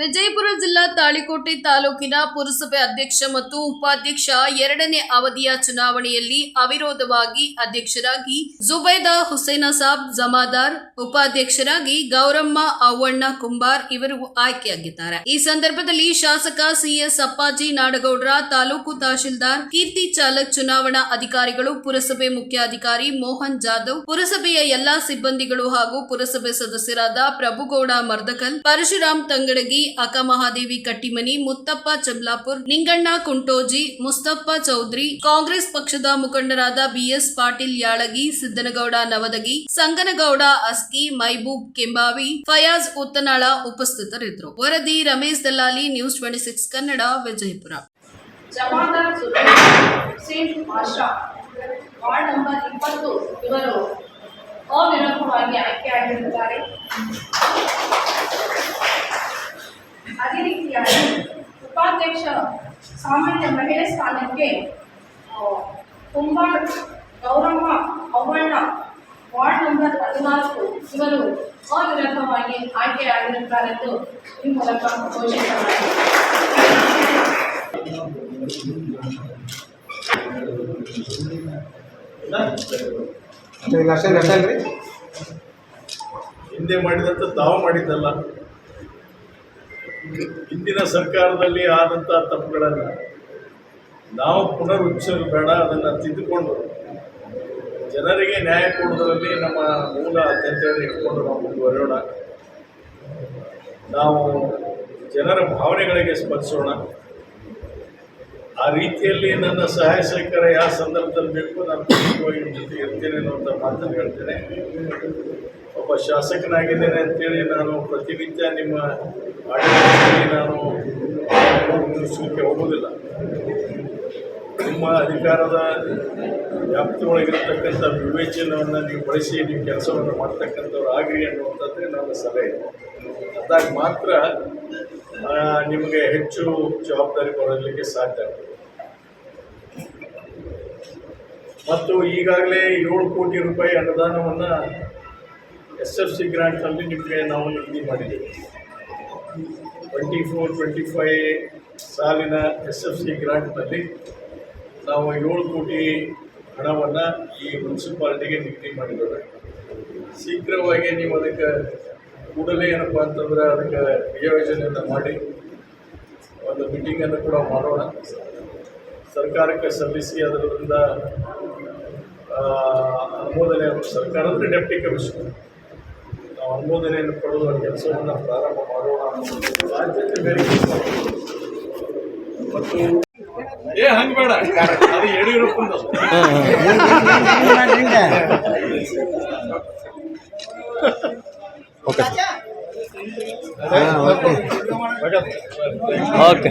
ವಿಜಯಪುರ ಜಿಲ್ಲಾ ತಾಳಿಕೋಟೆ ತಾಲೂಕಿನ ಪುರಸಭೆ ಅಧ್ಯಕ್ಷ ಮತ್ತು ಉಪಾಧ್ಯಕ್ಷ ಎರಡನೇ ಅವಧಿಯ ಚುನಾವಣೆಯಲ್ಲಿ ಅವಿರೋಧವಾಗಿ ಅಧ್ಯಕ್ಷರಾಗಿ ಜುಬೈದಾ ಹುಸೇನಸಾಬ್ ಜಮಾದಾರ್, ಉಪಾಧ್ಯಕ್ಷರಾಗಿ ಗೌರಮ್ಮ ಅವ್ವಣ್ಣ ಕುಂಬಾರ್ ಇವರು ಆಯ್ಕೆಯಾಗಿದ್ದಾರೆ. ಈ ಸಂದರ್ಭದಲ್ಲಿ ಶಾಸಕ ಸಿಎಸ್ ಅಪ್ಪಾಜಿ ನಾಡಗೌಡರ, ತಾಲೂಕು ತಹಶೀಲ್ದಾರ್ ಕೀರ್ತಿ ಚಾಲಕ್ ಚುನಾವಣಾ ಅಧಿಕಾರಿಗಳು, ಪುರಸಭೆ ಮುಖ್ಯಾಧಿಕಾರಿ ಮೋಹನ್ ಜಾಧವ್, ಪುರಸಭೆಯ ಎಲ್ಲಾ ಸಿಬ್ಬಂದಿಗಳು ಹಾಗೂ ಪುರಸಭೆ ಸದಸ್ಯರಾದ ಪ್ರಭುಗೌಡ ಮರ್ದಕಲ್, ಪರಶುರಾಮ್ ತಂಗಡಗಿ ಅಕ್ಕಮಹಾದೇವಿ ಕಟ್ಟಿಮನಿ, ಮುತ್ತಪ್ಪ ಚಬ್ಲಾಪುರ್ ನಿಂಗಣ್ಣ ಕುಂಟೋಜಿ, ಮುಸ್ತಪ್ಪ ಚೌಧರಿ ಕಾಂಗ್ರೆಸ್ ಪಕ್ಷದ ಮುಖಂಡರಾದ ಬಿಎಸ್ ಪಾಟೀಲ್ ಯಾಳಗಿ, ಸಿದ್ದನಗೌಡ ನವದಗಿ, ಸಂಗನಗೌಡ ಅಸ್ಕಿ, ಮೈಬೂಬ್ ಕೆಂಬಾವಿ, ಫಯಾಜ್ ಉತ್ತನಾಳ ಉಪಸ್ಥಿತರಿದ್ದರು. ವರದಿ Ramesh Dallali, news twenty six Kannada, Vijayapura. Number ಅವಿರೋಧವಾಗಿ ಆಯ್ಕೆಯಾಗಿರುತ್ತಾರೆ ಅದೇ ರೀತಿಯಾಗಿ ಸಾಮಾನ್ಯ ಮಹಿಳೆ ಸ್ಥಾನಕ್ಕೆ ತುಂಬಾ ಗೌರವ ಗೌರಮ್ಮ ಅವ್ವಣ್ಣ ವಾರ್ಡ್ ನಂಬರ್ ಹದಿನಾಲ್ಕು ಇವರು ಅವಿರೋಧವಾಗಿ ಆಯ್ಕೆಯಾಗಿರುತ್ತಾರೆಂದು ಈ ಮೂಲಕ ಘೋಷಣೆ ಮಾಡಿದ್ದಾರೆ ಹಿಂದೆ ಮಾಡಿದಂತ ತಾವು ಮಾಡಿದ್ದಲ್ಲ. ಹಿಂದಿನ ಸರ್ಕಾರದಲ್ಲಿ ಆದಂಥ ತಪ್ಪುಗಳನ್ನು ನಾವು ಪುನರುಚ್ಚರಿಸಲು ಬೇಡ, ಅದನ್ನು ತಿದ್ದುಕೊಂಡು ಜನರಿಗೆ ನ್ಯಾಯ ಕೊಡುವುದರಲ್ಲಿ ನಮ್ಮ ಮೂಲ ಅತ್ಯಂತವನ್ನು ಇಟ್ಕೊಂಡು ನಾವು ಮುಂದುವರಿಯೋಣ. ನಾವು ಜನರ ಭಾವನೆಗಳಿಗೆ ಸ್ಪಂದಿಸೋಣ ಆ ರೀತಿಯಲ್ಲಿ ನನ್ನ ಸಹಾಯ ಸಹಕಾರ ಯಾವ ಸಂದರ್ಭದಲ್ಲಿ ಬೇಕು, ನಾನು ಖಂಡಿತವಾಗಿ ನಿಮ್ಮ ಜೊತೆ ಇರ್ತೇನೆ ಅನ್ನುವಂಥ ಮಾತನ್ನು ಹೇಳ್ತೇನೆ. ಒಬ್ಬ ಶಾಸಕನಾಗಿದ್ದೇನೆ ಅಂತೇಳಿ ನಾನು ಪ್ರತಿನಿತ್ಯ ನಿಮ್ಮ ಆಡಳಿತದಲ್ಲಿ ನಾನು ಮುಗಿಸಲಿಕ್ಕೆ ಹೋಗೋದಿಲ್ಲ ನಿಮ್ಮ ಅಧಿಕಾರದ ವ್ಯಾಪ್ತಿಯೊಳಗಿರತಕ್ಕಂಥ ವಿವೇಚನವನ್ನು ನೀವು ಬಳಸಿ ನೀವು ಕೆಲಸವನ್ನು ಮಾಡ್ತಕ್ಕಂಥವ್ರು ಆಗ್ರಿ ಅನ್ನುವಂಥದ್ದೇ ನನ್ನ ಸಲಹೆ. ಅದಾಗ ಮಾತ್ರ ನಿಮಗೆ ಹೆಚ್ಚು ಜವಾಬ್ದಾರಿ ಕೊಡಲಿಕ್ಕೆ ಸಾಧ್ಯ ಆಗ್ತದೆ. ಮತ್ತು ಈಗಾಗಲೇ ಏಳು ಕೋಟಿ ರೂಪಾಯಿ ಅನುದಾನವನ್ನು ಎಸ್ ಎಫ್ ಸಿ ಗ್ರಾಂಟ್ನಲ್ಲಿ ನಿಮಗೆ ನಾವು ನಿಗದಿ ಮಾಡಿದ್ದೇವೆ. ಟ್ವೆಂಟಿ ಫೋರ್ ಟ್ವೆಂಟಿ ಫೈ ಸಾಲಿನ ಎಸ್ ಎಫ್ ಸಿ ಗ್ರಾಂಟ್ನಲ್ಲಿ ನಾವು ಏಳು ಕೋಟಿ ಹಣವನ್ನು ಈ ಮುನ್ಸಿಪಾಲ್ಟಿಗೆ ನಿಗದಿ ಮಾಡಿದ್ದೇವೆ. ಶೀಘ್ರವಾಗಿ ನೀವು ಅದಕ್ಕೆ ಕೂಡಲೇ ಏನಪ್ಪ ಅಂತಂದ್ರೆ ಅದಕ್ಕೆ ನಿಯೋಜನೆಯನ್ನು ಮಾಡಿ ಒಂದು ಮೀಟಿಂಗನ್ನು ಕೂಡ ಮಾಡೋಣ. ಸರ್ಕಾರಕ್ಕೆ ಸಲ್ಲಿಸಿ ಅದರಿಂದ ಆ, ಅನುಮೋದನೆ ಸರ್ಕಾರ ಅಂದರೆ ಡೆಪ್ಟಿ ಕಮಿಷನರ್. ನಾವು ಅನುಮೋದನೆಯನ್ನು ಪಡೆಯುವ ಕೆಲಸವನ್ನು ಪ್ರಾರಂಭ ಮಾಡೋಣ ಸಾಧ್ಯತೆ ಬೇರೆ ಮೇರೆಗೆ ಮತ್ತು ಏ ಹಂಗೆ ಬೇಡ. ಅದು ಯಡಿಯೂರಪ್ಪಂದು. Okay okay